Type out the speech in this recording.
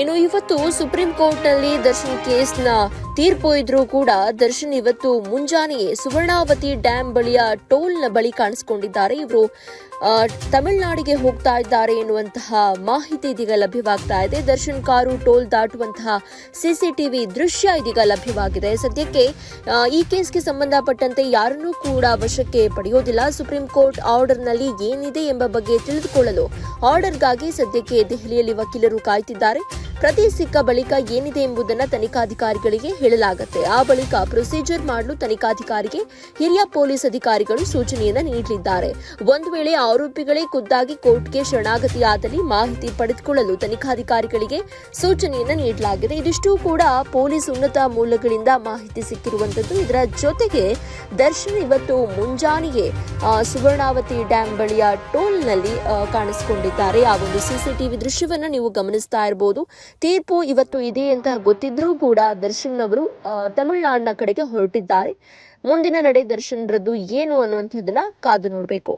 ಇನ್ನು ಇವತ್ತು ಸುಪ್ರೀಂ ಕೋರ್ಟ್ನಲ್ಲಿ ದರ್ಶನ್ ಕೇಸ್ನ ತೀರ್ಪು ಇದ್ರೂ ಕೂಡ ದರ್ಶನ್ ಇವತ್ತು ಮುಂಜಾನೆಯೇ ಸುವರ್ಣಾವತಿ ಡ್ಯಾಂ ಬಳಿಯ ಟೋಲ್ನ ಬಳಿ ಕಾಣಿಸಿಕೊಂಡಿದ್ದಾರೆ. ಇವರು ತಮಿಳುನಾಡಿಗೆ ಹೋಗ್ತಾ ಇದ್ದಾರೆ ಎನ್ನುವಂತಹ ಮಾಹಿತಿ ಇದೀಗ ಲಭ್ಯವಾಗ್ತಾ ಇದೆ. ದರ್ಶನ್ ಕಾರು ಟೋಲ್ ದಾಟುವಂತಹ ಸಿಸಿಟಿವಿ ದೃಶ್ಯ ಇದೀಗ ಲಭ್ಯವಾಗಿದೆ. ಸದ್ಯಕ್ಕೆ ಈ ಕೇಸ್ಗೆ ಸಂಬಂಧಪಟ್ಟಂತೆ ಯಾರನ್ನೂ ಕೂಡ ವಶಕ್ಕೆ ಪಡೆಯೋದಿಲ್ಲ. ಸುಪ್ರೀಂ ಕೋರ್ಟ್ ಆರ್ಡರ್ನಲ್ಲಿ ಏನಿದೆ ಎಂಬ ಬಗ್ಗೆ ತಿಳಿದುಕೊಳ್ಳಲು ಆರ್ಡರ್ಗಾಗಿ ಸದ್ಯಕ್ಕೆ ದೆಹಲಿಯಲ್ಲಿ ವಕೀಲರು ಕಾಯ್ತಿದ್ದಾರೆ. ಪ್ರತಿ ಸಿಕ್ಕ ಬಳಿಕ ಏನಿದೆ ಎಂಬುದನ್ನು ತನಿಖಾಧಿಕಾರಿಗಳಿಗೆ ಹೇಳಲಾಗುತ್ತೆ. ಆ ಬಳಿಕ ಪ್ರೊಸೀಜರ್ ಮಾಡಲು ತನಿಖಾಧಿಕಾರಿಗೆ ಹಿರಿಯ ಪೊಲೀಸ್ ಅಧಿಕಾರಿಗಳು ಸೂಚನೆಯನ್ನ ನೀಡಲಿದ್ದಾರೆ. ಒಂದು ವೇಳೆ ಆರೋಪಿಗಳೇ ಖುದ್ದಾಗಿ ಕೋರ್ಟ್ಗೆ ಶರಣಾಗತಿಯಾದಲ್ಲಿ ಮಾಹಿತಿ ಪಡೆದುಕೊಳ್ಳಲು ತನಿಖಾಧಿಕಾರಿಗಳಿಗೆ ಸೂಚನೆಯನ್ನ ನೀಡಲಾಗಿದೆ. ಇದಿಷ್ಟು ಕೂಡ ಪೊಲೀಸ್ ಉನ್ನತ ಮೂಲಗಳಿಂದ ಮಾಹಿತಿ ಸಿಕ್ಕಿರುವಂತದ್ದು. ಇದರ ಜೊತೆಗೆ ದರ್ಶನ್ ಇವತ್ತು ಮುಂಜಾನೆಯೇ ಸುವರ್ಣಾವತಿ ಡ್ಯಾಂ ಬಳಿಯ ಟೋಲ್ನಲ್ಲಿ ಕಾಣಿಸಿಕೊಂಡಿದ್ದಾರೆ. ಆ ಒಂದು ಸಿಸಿಟಿವಿ ದೃಶ್ಯವನ್ನು ನೀವು ಗಮನಿಸ್ತಾ ಇರಬಹುದು ತೀರ್ಪು ಇವತ್ತು ಇದೆ ಅಂತ ಗೊತ್ತಿದ್ರೂ ಕೂಡ ದರ್ಶನ್ ಅವರು ತಮಿಳುನಾಡಿನ ಕಡೆಗೆ ಹೊರಟಿದ್ದಾರೆ. ಮುಂದಿನ ನಡೆ ದರ್ಶನ್ ರದ್ದು ಏನು ಅನ್ನುವಂಥದ್ದನ್ನ ಕಾದು ನೋಡಬೇಕು.